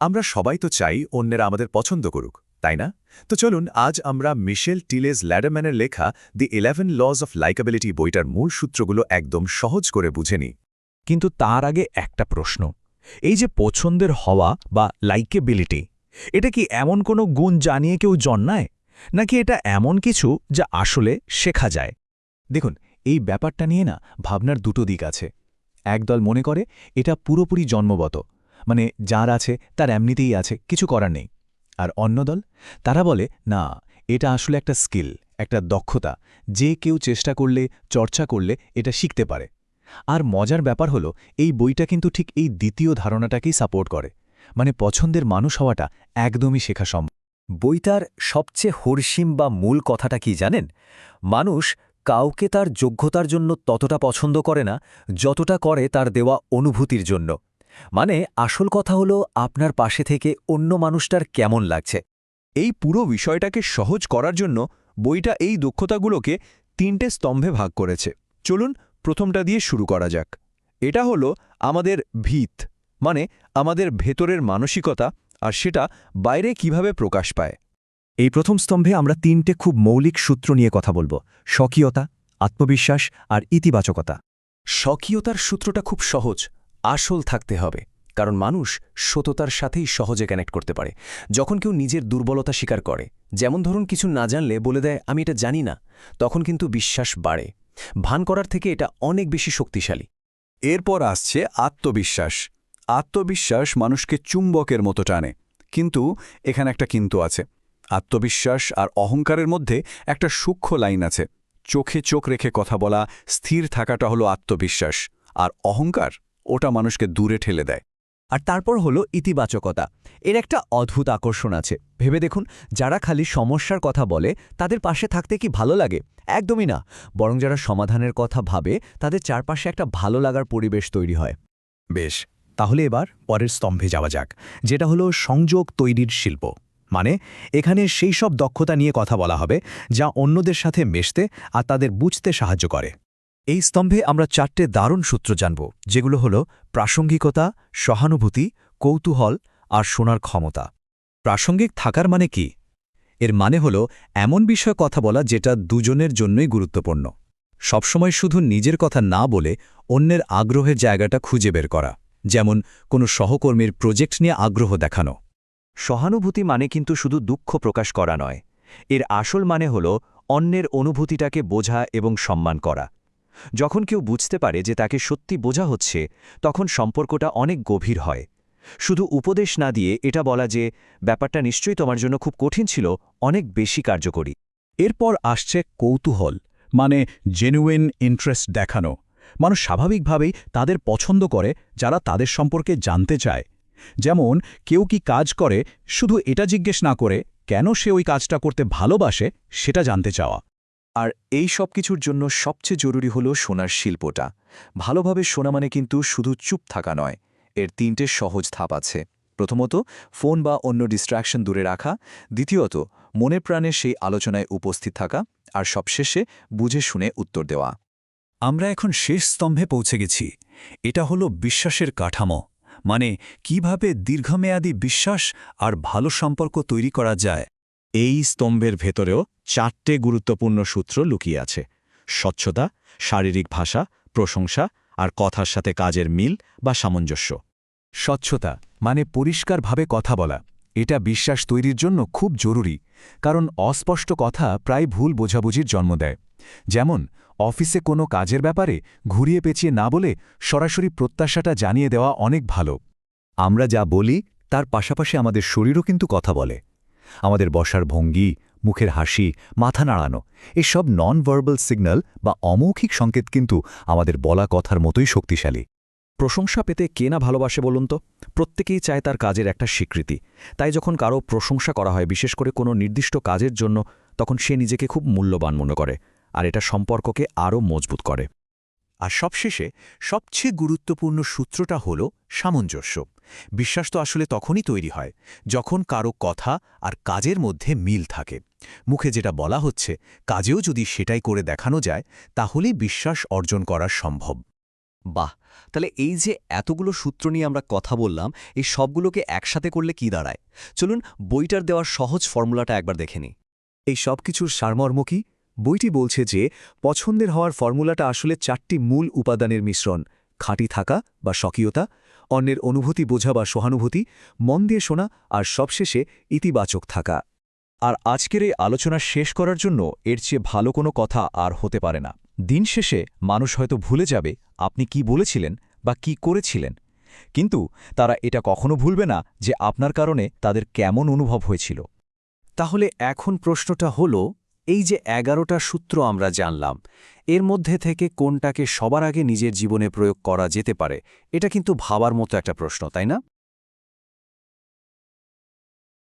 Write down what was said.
আমরা সবাই তো চাই অন্যেরা আমাদের পছন্দ করুক, তাই না? তো চলুন, আজ আমরা মিশেল টিলেজ ল্যাডারম্যানের লেখা the eleven laws of likability বইটার মূল সূত্রগুলো একদম সহজ করে বুঝে নিই। কিন্তু তার আগে একটা প্রশ্ন। এই যে পছন্দের হওয়া বা লাইকেবিলিটি এটা কি এমন কোনো গুণ জানিয়ে কেউ জন্মায়? নাকি এটা এমন কিছু যা আসলে শেখা যায়? দেখুন, এই ব্যাপারটা নিয়ে না ভাবনার দুটো দিক আছে। একদল মনে করে এটা পুরোপুরি জন্মগত মানে যার আছে তার এমনিতেই আছে, কিছু করার নেই। আর অন্য দল? তারা বলে, না, এটা আসলে একটা স্কিল, একটা দক্ষতা। যে কেউ চেষ্টা করলে, চর্চা করলে এটা শিখতে পারে। আর মজার ব্যাপার হলো, এই বইটা কিন্তু ঠিক এই দ্বিতীয় ধারণাটাকেই সাপোর্ট করে। মানে পছন্দের মানুষ হওয়াটা একদমই শেখা সম্ভব। বইটার সবচেয়ে হরসিম বা মূল কথাটা কি জানেন? মানুষ কাউকে তার যোগ্যতার জন্য ততটা পছন্দ করে না, যতটা করে তার দেওয়া অনুভূতির জন্য। মানে আসল কথা হলো আপনার পাশে থেকে অন্য মানুষটার কেমন লাগছে। এই পুরো বিষয়টাকে সহজ করার জন্য বইটা এই দক্ষতাগুলোকে তিনটে স্তম্ভে ভাগ করেছে। চলুন প্রথমটা দিয়ে শুরু করা যাক। এটা হলো আমাদের ভিত মানে আমাদের ভেতরের মানসিকতা আর সেটা বাইরে কীভাবে প্রকাশ পায়। এই প্রথম স্তম্ভে আমরা তিনটে খুব মৌলিক সূত্র নিয়ে কথা বলব, স্বকীয়তা, আত্মবিশ্বাস আর ইতিবাচকতা। স্বকীয়তার সূত্রটা খুব সহজ আসল থাকতে হবে, কারণ মানুষ সততার সাথেই সহজে কানেক্ট করতে পারে। যখন কেউ নিজের দুর্বলতা স্বীকার করে, যেমন ধরুন কিছু না জানলে বলে দেয়, আমি এটা জানি না, তখন কিন্তু বিশ্বাস বাড়ে। ভান করার থেকে এটা অনেক বেশি শক্তিশালী। এরপর আসছে আত্মবিশ্বাস। আত্মবিশ্বাস মানুষকে চুম্বকের মতো টানে, কিন্তু এখানে একটা কিন্তু আছে। আত্মবিশ্বাস আর অহংকারের মধ্যে একটা সূক্ষ্ম লাইন আছে। চোখে চোখ রেখে কথা বলা, স্থির থাকাটা হলো আত্মবিশ্বাস, আর অহংকার ওটা মানুষকে দূরে ঠেলে দেয়। আর তারপর হলো ইতিবাচকতা। এর একটা অদ্ভুত আকর্ষণ আছে। ভেবে দেখুন, যারা খালি সমস্যার কথা বলে, তাদের পাশে থাকতে কি ভালো লাগে? একদমই না। বরং যারা সমাধানের কথা ভাবে, তাদের চারপাশে একটা ভালো লাগার পরিবেশ তৈরি হয়। বেশ, তাহলে এবার পরের স্তম্ভে যাওয়া যাক, যেটা হলো সংযোগ তৈরির শিল্প। মানে এখানে সেই সব দক্ষতা নিয়ে কথা বলা হবে, যা অন্যদের সাথে মেশতে আর তাদের বুঝতে সাহায্য করে। এই স্তম্ভে আমরা চারটে দারুণ সূত্র জানব, যেগুলো হলো প্রাসঙ্গিকতা, সহানুভূতি, কৌতূহল আর শোনার ক্ষমতা। প্রাসঙ্গিক থাকার মানে কি? এর মানে হলো এমন বিষয়ে কথা বলা যেটা দুজনের জন্যই গুরুত্বপূর্ণ। সবসময় শুধু নিজের কথা না বলে অন্যের আগ্রহের জায়গাটা খুঁজে বের করা, যেমন কোনো সহকর্মীর প্রজেক্ট নিয়ে আগ্রহ দেখানো। সহানুভূতি মানে কিন্তু শুধু দুঃখ প্রকাশ করা নয়, এর আসল মানে হল অন্যের অনুভূতিটাকে বোঝা এবং সম্মান করা। যখন কেউ বুঝতে পারে যে তাকে সত্যি বোঝা হচ্ছে, তখন সম্পর্কটা অনেক গভীর হয়। শুধু উপদেশ না দিয়ে এটা বলা যে, ব্যাপারটা নিশ্চয়ই তোমার জন্য খুব কঠিন ছিল, অনেক বেশি কার্যকরী। এরপর আসছে কৌতূহল মানে জেনুইন ইন্টারেস্ট দেখানো। মানুষ স্বাভাবিকভাবেই তাদের পছন্দ করে, যারা তাদের সম্পর্কে জানতে চায়। যেমন, কেউ কি কাজ করে, শুধু এটা জিজ্ঞেস না করে, কেন সে ওই কাজটা করতে ভালোবাসে, সেটা জানতে চাওয়া। আর এই সব কিছুর জন্য সবচেয়ে জরুরি হলো সোনার শিল্পটা। ভালোভাবে শোনা মানে কিন্তু শুধু চুপ থাকা নয়, এর তিনটে সহজ ধাপ আছে। প্রথমত, ফোন বা অন্য ডিস্ট্র্যাকশন দূরে রাখা। দ্বিতীয়ত, মনে প্রাণে সেই আলোচনায় উপস্থিত থাকা। আর সবশেষে, বুঝে শুনে উত্তর দেওয়া। আমরা এখন শেষ স্তম্ভে পৌঁছে গেছি। এটা হলো বিশ্বাসের কাঠামো। মানে কীভাবে দীর্ঘমেয়াদী বিশ্বাস আর ভালো সম্পর্ক তৈরি করা যায়। এই স্তম্ভের ভেতরেও চারটে গুরুত্বপূর্ণ সূত্র লুকিয়ে আছে। স্বচ্ছতা, শারীরিক ভাষা, প্রশংসা আর কথার সাথে কাজের মিল বা সামঞ্জস্য। স্বচ্ছতা মানে পরিষ্কারভাবে কথা বলা। এটা বিশ্বাস তৈরির জন্য খুব জরুরি, কারণ অস্পষ্ট কথা প্রায় ভুল বোঝাবুঝির জন্ম দেয়। যেমন, অফিসে কোনো কাজের ব্যাপারে ঘুরিয়ে পেঁচিয়ে না বলে সরাসরি প্রত্যাশাটা জানিয়ে দেওয়া অনেক ভালো। আমরা যা বলি, তার পাশাপাশি আমাদের শরীরও কিন্তু কথা বলে। আমাদের বসার ভঙ্গি, মুখের হাসি, মাথা নাড়ানো, এসব নন ভার্বাল সিগন্যাল বা অমৌখিক সংকেত কিন্তু আমাদের বলা কথার মতোই শক্তিশালী। প্রশংসা পেতে কে না ভালোবাসে বলুন তো? প্রত্যেকেই চায় তার কাজের একটা স্বীকৃতি। তাই যখন কারও প্রশংসা করা হয়, বিশেষ করে কোনো নির্দিষ্ট কাজের জন্য, তখন সে নিজেকে খুব মূল্যবান মনে করে, আর এটা সম্পর্ককে আরও মজবুত করে। আর সবশেষে সবচেয়ে গুরুত্বপূর্ণ সূত্রটা হল সামঞ্জস্য। বিশ্বাস তো আসলে তখনই তৈরি হয় যখন কারও কথা আর কাজের মধ্যে মিল থাকে। মুখে যেটা বলা হচ্ছে কাজেও যদি সেটাই করে দেখানো যায় তাহলেই বিশ্বাস অর্জন করা সম্ভব। বাহ! তাহলে এই যে এতগুলো সূত্র নিয়ে আমরা কথা বললাম এই সবগুলোকে একসাথে করলে কি দাঁড়ায়? চলুন বইটার দেওয়ার সহজ ফর্মুলাটা একবার দেখে নিই। এই সব কিছুর সারমর্ম কি? বইটি বলছে যে, পছন্দের হওয়ার ফর্মুলাটা আসলে চারটি মূল উপাদানের মিশ্রণ, খাঁটি থাকা বা স্বকীয়তা, অন্যের অনুভূতি বোঝা বা সহানুভূতি, মন দিয়ে শোনা আর সবশেষে ইতিবাচক থাকা। আর আজকের এই আলোচনা শেষ করার জন্য এর চেয়ে ভালো কোনো কথা আর হতে পারে না। দিন শেষে মানুষ হয়তো ভুলে যাবে আপনি কি বলেছিলেন বা কি করেছিলেন। কিন্তু তারা এটা কখনো ভুলবে না যে আপনার কারণে তাদের কেমন অনুভব হয়েছিল। তাহলে এখন প্রশ্নটা হলো এই যে এগারোটা সূত্র আমরা জানলাম, এর মধ্যে থেকে কোনটাকে সবার আগে নিজের জীবনে প্রয়োগ করা যেতে পারে, এটা কিন্তু ভাবার মতো একটা প্রশ্ন, তাই না?